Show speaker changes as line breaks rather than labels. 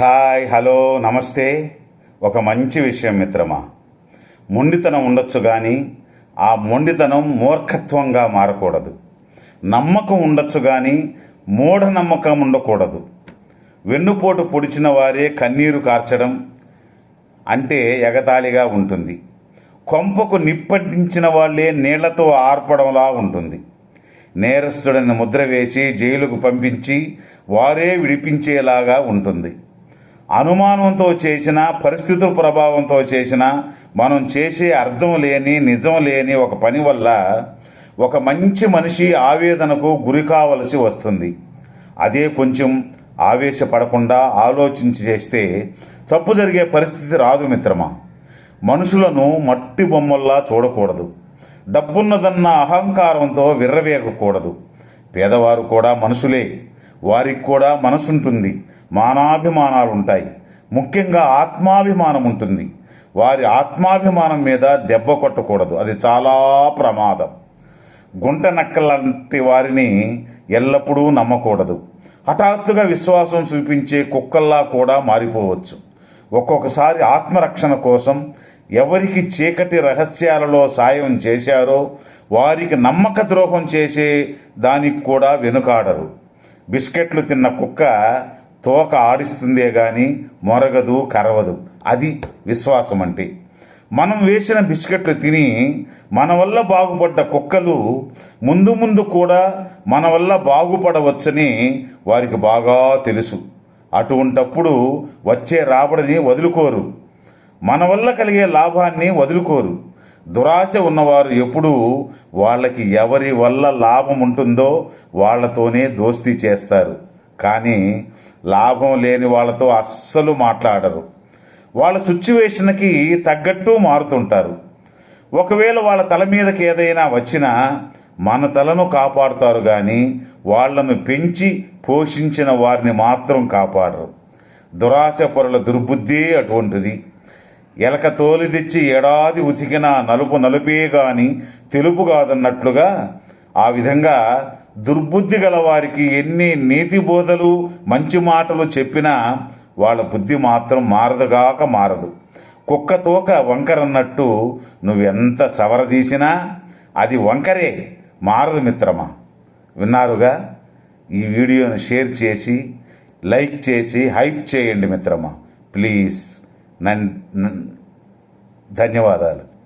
Hi hello నమస్తే. ఒక మంచి విషయం మిత్రమా. మొండితనం ఉండొచ్చు కానీ ఆ మొండితనం మూర్ఖత్వంగా మారకూడదు. నమ్మకం ఉండొచ్చు కానీ మూఢనమ్మకం ఉండకూడదు. వెన్నుపోటు పొడిచిన వారే కన్నీరు కార్చడం అంటే ఎగతాళిగా ఉంటుంది. కొంపకు నిప్పటించిన వాళ్ళే నీళ్ళతో ఆర్పడంలా ఉంటుంది. నేరస్తుడని ముద్ర వేసి జైలుకు పంపించి వారే విడిపించేలాగా ఉంటుంది. అనుమానంతో చేసిన పరిస్థితుల ప్రభావంతో చేసిన మనం చేసే అర్థం లేని నిజం లేని ఒక పని వల్ల ఒక మంచి మనిషి ఆవేదనకు గురి కావలసి వస్తుంది. అదే కొంచెం ఆవేశపడకుండా ఆలోచించి చేస్తే తప్పు జరిగే పరిస్థితి రాదు మిత్రమా. మనుషులను మట్టి బొమ్మల్లా చూడకూడదు. డబ్బున్నదన్న అహంకారంతో విర్రవేగకూడదు. పేదవారు కూడా మనుషులే. వారికి కూడా మనసుంటుంది. మానాభిమానాలు ఉంటాయి. ముఖ్యంగా ఆత్మాభిమానం ఉంటుంది. వారి ఆత్మాభిమానం మీద దెబ్బ కొట్టకూడదు. అది చాలా ప్రమాదం. గుంట నక్కలాంటి వారిని ఎల్లప్పుడూ నమ్మకూడదు. హఠాత్తుగా విశ్వాసం చూపించే కుక్కల్లా కూడా మారిపోవచ్చు. ఒక్కొక్కసారి ఆత్మరక్షణ కోసం ఎవరికి చీకటి రహస్యాలలో సాయం చేశారో వారికి నమ్మక ద్రోహం చేసే దానికి కూడా వెనుకాడరు. బిస్కెట్లు తిన్న కుక్క తోక ఆడిస్తుందే కానీ మొరగదు కరవదు. అది విశ్వాసం అంటే మనం వేసిన బిస్కెట్లు తిని మన వల్ల బాగుపడ్డ కుక్కలు ముందు ముందు కూడా మన వల్ల బాగుపడవచ్చని వారికి బాగా తెలుసు. అటువంటప్పుడు వచ్చే రాబడిని వదులుకోరు. మన వల్ల కలిగే లాభాన్ని వదులుకోరు. దురాశ ఉన్నవారు ఎప్పుడూ వాళ్ళకి ఎవరి వల్ల లాభం ఉంటుందో వాళ్ళతోనే దోస్తీ చేస్తారు. కానీ లాభం లేని వాళ్ళతో అస్సలు మాట్లాడరు. వాళ్ళ సిచ్యువేషన్కి తగ్గట్టు మారుతుంటారు. ఒకవేళ వాళ్ళ తల మీదకి ఏదైనా వచ్చినా మన తలను కాపాడుతారు కానీ వాళ్ళను పెంచి పోషించిన వారిని మాత్రం కాపాడరు. దురాశ పొరల దుర్బుద్ధి అటువంటిది. ఎలక తోలి తెచ్చి ఏడాది ఉతికిన నలుపు నలుపే గాని తెలుపు కాదన్నట్లుగా ఆ విధంగా దుర్బుద్ధి గల వారికి ఎన్ని నీతి బోధలు మంచి మాటలు చెప్పినా వాళ్ళ బుద్ధి మాత్రం మారదుగాక మారదు. కుక్క తోక వంకరన్నట్టు నువ్వెంత సవరదీసినా అది వంకరే మారదు మిత్రమా? విన్నారుగా? ఈ వీడియోను షేర్ చేసి లైక్ చేసి హైప్ చేయండి మిత్రమా. ప్లీజ్. నన్- ధన్యవాదాలు.